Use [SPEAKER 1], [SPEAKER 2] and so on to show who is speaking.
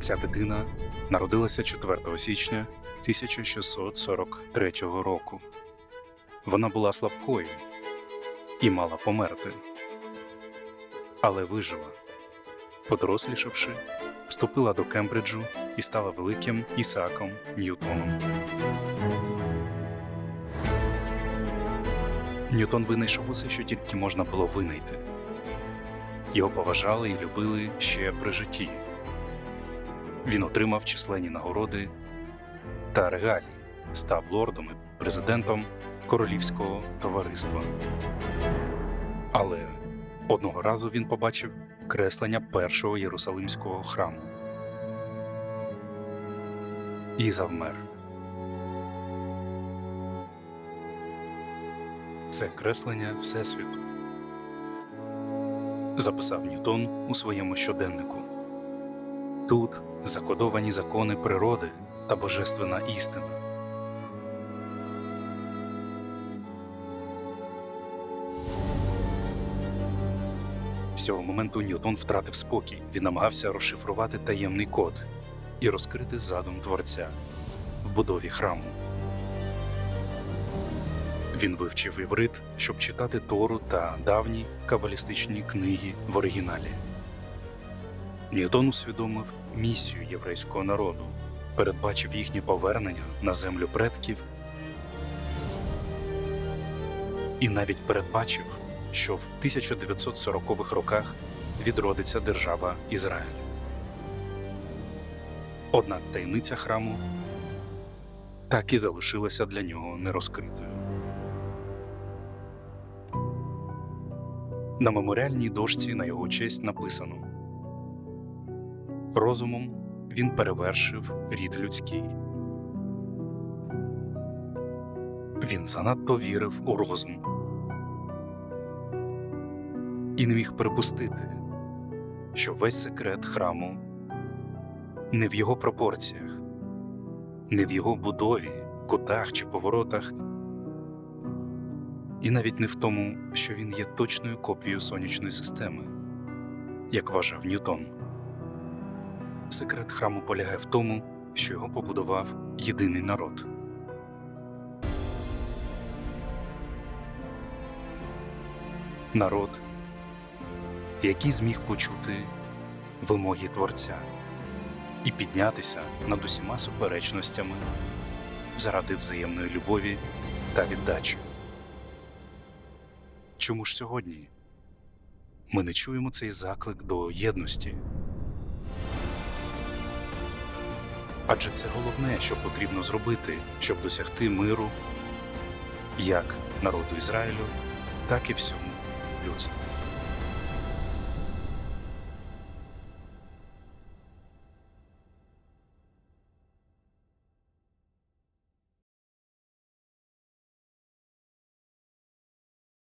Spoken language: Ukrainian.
[SPEAKER 1] Ця дитина народилася 4 січня 1643 року. Вона була слабкою і мала померти, але вижила. Подорослішавши, вступила до Кембриджу і стала великим Ісааком Ньютоном. Ньютон винайшов усе, що тільки можна було винайти. Його поважали і любили ще при житті. Він отримав численні нагороди та регалії, став лордом і президентом королівського товариства. Але одного разу він побачив креслення першого Єрусалимського храму і завмер. Це креслення Всесвіту, записав Ньютон у своєму щоденнику. Тут закодовані закони природи та божественна істина. З цього моменту Ньютон втратив спокій. Він намагався розшифрувати таємний код і розкрити задум творця в будові храму. Він вивчив іврит, щоб читати Тору та давні кабалістичні книги в оригіналі. Ньютон усвідомив місію єврейського народу, передбачив їхнє повернення на землю предків і навіть передбачив, що в 1940-х роках відродиться держава Ізраїль. Однак таємниця храму так і залишилася для нього нерозкритою. На меморіальній дошці на його честь написано Розумом він перевершив рід людський. Він занадто вірив у розум і не міг припустити, що весь секрет храму не в його пропорціях, не в його будові, кутах чи поворотах, і навіть не в тому, що він є точною копією сонячної системи, як вважав Ньютон. Секрет храму полягає в тому, що його побудував єдиний народ. Народ, який зміг почути вимоги Творця і піднятися над усіма суперечностями заради взаємної любові та віддачі. Чому ж сьогодні ми не чуємо цей заклик до єдності? Адже це головне, що потрібно зробити, щоб досягти миру як народу Ізраїлю, так і всьому людству.